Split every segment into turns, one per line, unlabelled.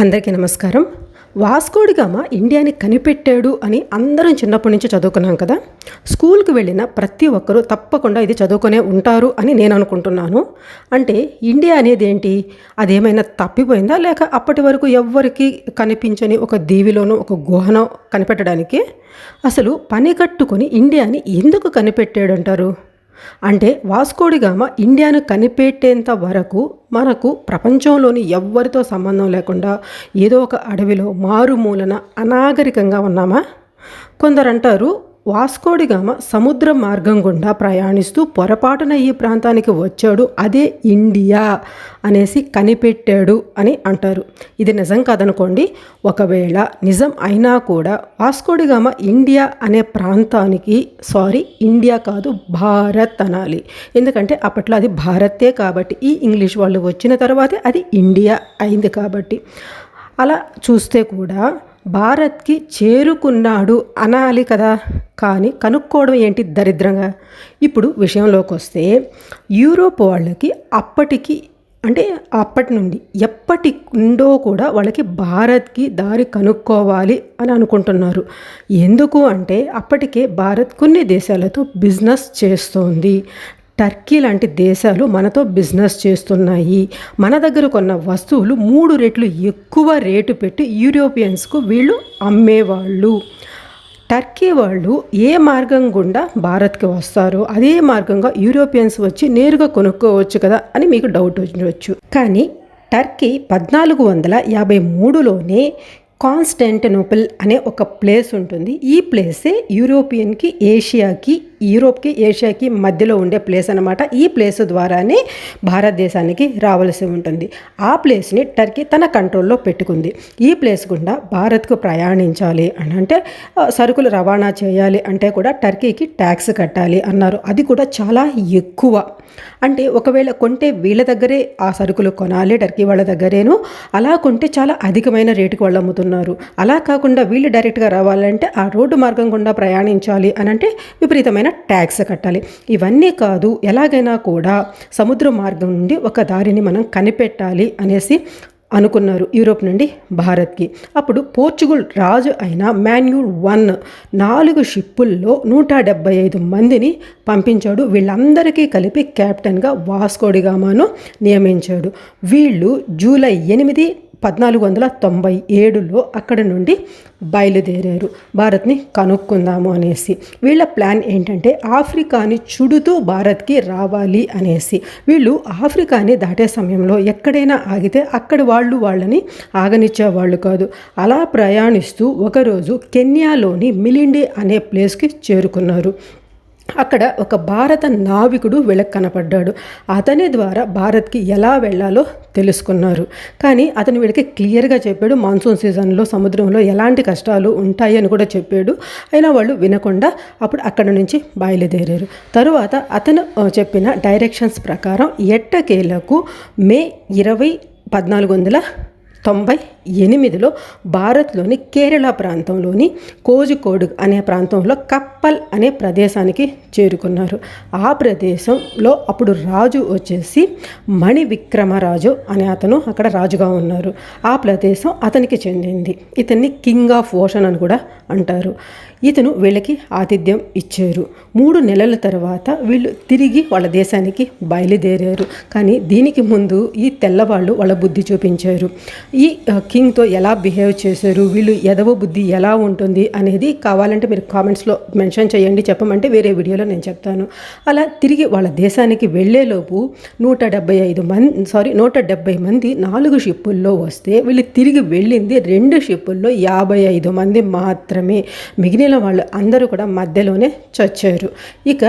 అందరికీ నమస్కారం. వాస్కోడిగామ ఇండియాని కనిపెట్టాడు అని అందరం చిన్నప్పటి నుంచి చదువుకున్నాం కదా. స్కూల్కి వెళ్ళిన ప్రతి ఒక్కరూ తప్పకుండా ఇది చదువుకునే ఉంటారు అని నేను అనుకుంటున్నాను. అంటే ఇండియా అనేది ఏంటి? అదేమైనా తప్పిపోయిందా? లేక అప్పటి వరకు ఎవ్వరికి కనిపించని ఒక దీవిలోనో ఒక గుహనో కనిపెట్టడానికి? అసలు పని కట్టుకొని ఇండియాని ఎందుకు కనిపెట్టాడు అంటారు అంటే వాస్కోడిగామ ఇండియాను కనిపెట్టేంత వరకు మనకు ప్రపంచంలోని ఎవ్వరితో సంబంధం లేకుండా ఏదో ఒక అడవిలో మారుమూలన అనాగరికంగా ఉన్నామా? కొందరు అంటారు వాస్కోడిగామ సముద్ర మార్గం గుండా ప్రయాణిస్తూ పొరపాటున ఈ ప్రాంతానికి వచ్చాడు. అదే ఇండియా అనేసి కనిపెట్టాడు అని అంటారు. ఇది నిజం కాదనుకోండి. ఒకవేళ నిజం అయినా కూడా వాస్కోడిగామ ఇండియా అనే ప్రాంతానికి సారీ ఇండియా కాదు భారత్ అనాలి. ఎందుకంటే అప్పట్లో అది భారతే కాబట్టి ఈ ఇంగ్లీష్ వాళ్ళు వచ్చిన తర్వాతే అది ఇండియా అయింది కాబట్టి. అలా చూస్తే కూడా భారత్కి చేరుకున్నాడు అనాలి కదా. కానీ కనుక్కోవడం ఏంటి దరిద్రంగా? ఇప్పుడు విషయంలోకి వస్తే యూరోప్ వాళ్ళకి అప్పటికి అంటే అప్పటి నుండి ఎప్పటి ఉందో కూడా వాళ్ళకి భారత్కి దారి కనుక్కోవాలి అని అనుకుంటున్నారు. ఎందుకు అంటే అప్పటికే భారత్ కొన్ని దేశాలతో బిజినెస్ చేస్తోంది. టర్కీ లాంటి దేశాలు మనతో బిజినెస్ చేస్తున్నాయి. మన దగ్గర కొన్న వస్తువులు మూడు రెట్లు ఎక్కువ రేటు పెట్టి యూరోపియన్స్కు వీళ్ళు అమ్మేవాళ్ళు. టర్కీ వాళ్ళు ఏ మార్గం గుండా భారత్కి వస్తారో అదే మార్గంగా యూరోపియన్స్ వచ్చి నేరుగా కొనుక్కోవచ్చు కదా అని మీకు డౌట్ ఉండవచ్చు కానీ టర్కీ పద్నాలుగు వందల యాభై మూడులోనే కాన్స్టాంటినోపుల్ అనే ఒక ప్లేస్ ఉంటుంది. ఈ ప్లేసే యూరోపియన్కి ఏషియాకి యూరోప్కి ఏషియాకి మధ్యలో ఉండే ప్లేస్ అనమాట ఈ ప్లేస్ ద్వారానే భారతదేశానికి రావాల్సి ఉంటుంది. ఆ ప్లేస్ని టర్కీ తన కంట్రోల్లో పెట్టుకుంది. ఈ ప్లేస్ గుండా భారత్కు ప్రయాణించాలి అని అంటే సరుకులు రవాణా చేయాలి అంటే కూడా టర్కీకి ట్యాక్స్ కట్టాలి అన్నారు. అది కూడా చాలా ఎక్కువ. అంటే ఒకవేళ కొంటే వీళ్ళ దగ్గరే ఆ సరుకులు కొనాలి టర్కీ వాళ్ళ దగ్గరేను. అలా కొంటే చాలా అధికమైన రేటుకి వాళ్ళు అమ్ముతున్నారు. అలా కాకుండా వీళ్ళు డైరెక్ట్గా రావాలంటే ఆ రోడ్డు మార్గం గుండా ప్రయాణించాలి అని అంటే విపరీతమైన ట్యాక్స్ కట్టాలి. ఇవన్నీ కాదు ఎలాగైనా కూడా సముద్ర మార్గం నుండి ఒక దారిని మనం కనిపెట్టాలి అనేసి అనుకున్నారు యూరోప్ నుండి భారత్కి. అప్పుడు పోర్చుగల్ రాజు అయిన మాన్యూల్ వన్ నాలుగు షిప్పుల్లో నూట డెబ్బై ఐదు మందిని పంపించాడు. వీళ్ళందరికీ కలిపి కెప్టెన్గా వాస్కోడిగామాను నియమించాడు. వీళ్ళు జూలై ఎనిమిది పద్నాలుగు వందల తొంభై ఏడులో అక్కడ నుండి బయలుదేరారు. భారత్ని కనుక్కుందాము అనేసి. వీళ్ళ ప్లాన్ ఏంటంటే ఆఫ్రికాని చుడుతూ భారత్కి రావాలి అనేసి. వీళ్ళు ఆఫ్రికాని దాటే సమయంలో ఎక్కడైనా ఆగితే అక్కడ వాళ్ళు వాళ్ళని ఆగనిచ్చేవాళ్ళు కాదు. అలా ప్రయాణిస్తూ ఒకరోజు కెన్యాలోని మిలిండే అనే ప్లేస్కి చేరుకున్నారు. అక్కడ ఒక భారత నావికుడు వీళ్ళకి కనపడ్డాడు. అతని ద్వారా భారత్కి ఎలా వెళ్ళాలో తెలుసుకున్నారు. కానీ అతను వీళ్ళకి క్లియర్గా చెప్పాడు. మాన్సూన్ సీజన్లో సముద్రంలో ఎలాంటి కష్టాలు ఉంటాయి అని కూడా చెప్పాడు. అయినా వాళ్ళు వినకుండా అప్పుడు అక్కడ నుంచి బయలుదేరారు. తరువాత అతను చెప్పిన డైరెక్షన్స్ ప్రకారం ఎట్టకేలకు మే ఇరవై పద్నాలుగు వందల తొంభై ఎనిమిదిలో భారత్లోని కేరళ ప్రాంతంలోని కోజికోడ్ అనే ప్రాంతంలో కప్పల్ అనే ప్రదేశానికి చేరుకున్నారు. ఆ ప్రదేశంలో అప్పుడు రాజు వచ్చేసి మణి విక్రమరాజు అనే అతను అక్కడ రాజుగా ఉన్నారు. ఆ ప్రదేశం అతనికి చెందింది. ఇతన్ని కింగ్ ఆఫ్ ఓషన్ అని కూడా అంటారు. ఇతను వీళ్ళకి ఆతిథ్యం ఇచ్చారు. మూడు నెలల తర్వాత వీళ్ళు తిరిగి వాళ్ళ దేశానికి బయలుదేరారు. కానీ దీనికి ముందు ఈ తెల్లవాళ్ళు వాళ్ళ బుద్ధి చూపించారు. ఈ కింగ్తో ఎలా బిహేవ్ చేశారు? వీళ్ళు ఎదవ బుద్ధి ఎలా ఉంటుంది అనేది కావాలంటే మీరు కామెంట్స్లో మెన్షన్ చేయండి చెప్పమంటే వేరే వీడియోలో నేను చెప్తాను. అలా తిరిగి వాళ్ళ దేశానికి వెళ్ళేలోపు నూట డెబ్బై ఐదు మంది సారీ నూట డెబ్బై మంది నాలుగు షిప్పుల్లో వస్తే వీళ్ళు తిరిగి వెళ్ళింది రెండు షిప్పుల్లో యాభై ఐదు మంది మాత్రమే. మిగిలిన వాళ్ళు అందరూ కూడా మధ్యలోనే చచ్చారు. ఇక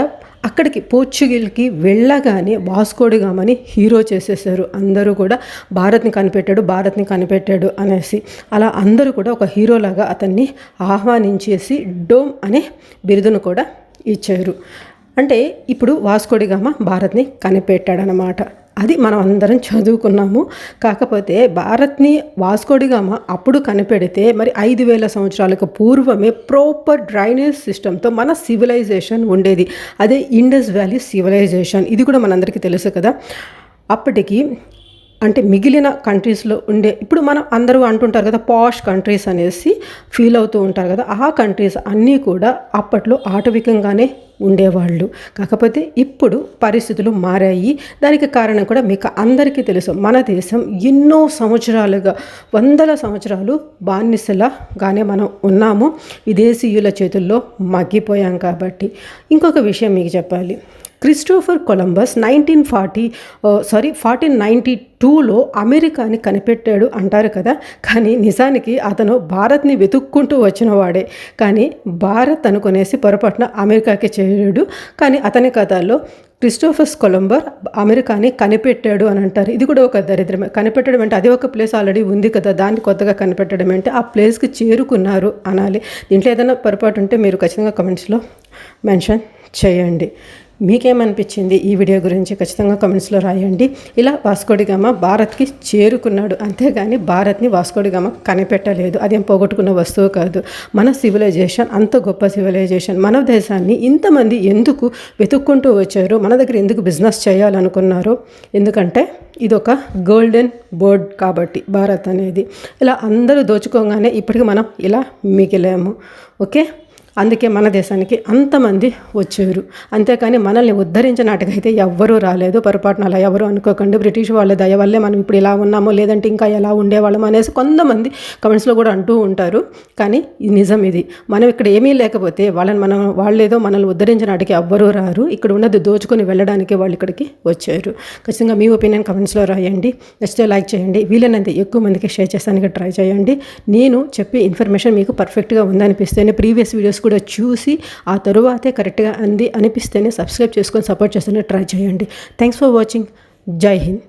అక్కడికి పోర్చుగల్కి వెళ్ళగానే వాస్కోడిగామని హీరో చేసేసారు. అందరూ కూడా భారత్ని కనిపెట్టాడు భారత్ని కనిపెట్టాడు అనేసి. అలా అందరూ కూడా ఒక హీరోలాగా అతన్ని ఆహ్వానించేసి డోమ్ అనే బిరుదును కూడా ఇచ్చారు. అంటే ఇప్పుడు వాస్కోడిగామ భారత్ని కనిపెట్టాడనమాట అది మనం అందరం చదువుకున్నాము. కాకపోతే భారత్ని వాస్కోడిగామ అప్పుడు కనిపెడితే మరి ఐదు వేల సంవత్సరాలకు పూర్వమే ప్రాపర్ డ్రైనేజ్ సిస్టంతో మన సివిలైజేషన్ ఉండేది. అదే ఇండస్ వ్యాలీ సివిలైజేషన్ ఇది కూడా మనందరికీ తెలుసు కదా. అప్పటికి అంటే మిగిలిన కంట్రీస్లో ఉండే ఇప్పుడు మనం అందరూ అంటుంటారు కదా పాష్ కంట్రీస్ అనేసి ఫీల్ అవుతూ ఉంటారు కదా ఆ కంట్రీస్ అన్నీ కూడా అప్పట్లో ఆటవికంగానే ఉండేవాళ్ళు. కాకపోతే ఇప్పుడు పరిస్థితులు మారాయి. దానికి కారణం కూడా మీకు అందరికీ తెలుసు. మన దేశం ఎన్నో సంవత్సరాలుగా వందల సంవత్సరాలు బానిసలగానే మనం ఉన్నాము. విదేశీయుల చేతుల్లో మగ్గిపోయాం కాబట్టి. ఇంకొక విషయం మీకు చెప్పాలి. Christopher Columbus nineteen forty sorry fourteen ninety టూలో అమెరికాని కనిపెట్టాడు అంటారు కదా. కానీ నిజానికి అతను భారత్ని వెతుక్కుంటూ వచ్చినవాడే. కానీ భారత్ అనుకునేసి పొరపాటున అమెరికాకి చేయడు కానీ అతని కథల్లో క్రిస్టోఫర్స్ కొలంబర్ అమెరికాని కనిపెట్టాడు అని అంటారు. ఇది కూడా ఒక దరిద్రమే. కనిపెట్టడం అంటే అది ఒక ప్లేస్ ఆల్రెడీ ఉంది కదా. దాన్ని కొత్తగా కనిపెట్టడం అంటే ఆ ప్లేస్కి చేరుకున్నారు అనాలి. దీంట్లో ఏదైనా పొరపాటు ఉంటే మీరు ఖచ్చితంగా కమెంట్స్లో మెన్షన్ చేయండి. మీకేమనిపించింది ఈ వీడియో గురించి ఖచ్చితంగా కమెంట్స్లో రాయండి. ఇలా వాస్కోడిగామ భారత్కి చేరుకున్నాడు. అంతేగాని భారత్ని వాస్కోడిగామ కనిపెట్టలేదు. అదేం పోగొట్టుకున్న వస్తువు కాదు. మన సివిలైజేషన్ అంత గొప్ప సివిలైజేషన్. మన దేశాన్ని ఇంతమంది ఎందుకు వెతుక్కుంటూ వచ్చారు? మన దగ్గర ఎందుకు బిజినెస్ చేయాలనుకున్నారు? ఎందుకంటే ఇది ఒక గోల్డెన్ బోర్డ్ కాబట్టి భారత్ అనేది. ఇలా అందరూ దోచుకోగానే ఇప్పటికి మనం ఇలా మిగిలాము. ఓకే? అందుకే మన దేశానికి అంతమంది వచ్చారు. అంతేకాని మనల్ని ఉద్ధరించినట్టుగైతే ఎవ్వరూ రాలేదు. పొరపాటున అలా ఎవరు అనుకోకండి. బ్రిటిష్ వాళ్ళ దయ వల్లే మనం ఇప్పుడు ఇలా ఉన్నామో లేదంటే ఇంకా ఎలా ఉండేవాళ్ళం అనేసి కొంతమంది కమెంట్స్లో కూడా అంటూ ఉంటారు. కానీ నిజం ఇది. మనం ఇక్కడ ఏమీ లేకపోతే వాళ్ళని మనం వాళ్ళేదో మనల్ని ఉద్ధరించినట్టుకి ఎవ్వరూ రారు. ఇక్కడ ఉన్నది దోచుకొని వెళ్ళడానికి వాళ్ళు ఇక్కడికి వచ్చారు. ఖచ్చితంగా మీ ఒపీనియన్ కమెంట్స్లో రాయండి. నచ్చితే లైక్ చేయండి. వీలైనంత ఎక్కువ మందికి షేర్ చేసానికి ట్రై చేయండి. నేను చెప్పే ఇన్ఫర్మేషన్ మీకు పర్ఫెక్ట్గా ఉందనిపిస్తేనే ప్రీవియస్ వీడియోస్ వీడియోస్ కూడా చూసి ఆ తరువాతే కరెక్ట్గా అంది. అనిపిస్తేనే సబ్స్క్రైబ్ చేసుకొని సపోర్ట్ చేస్తేనే ట్రై చేయండి. Thanks for watching Jai Hind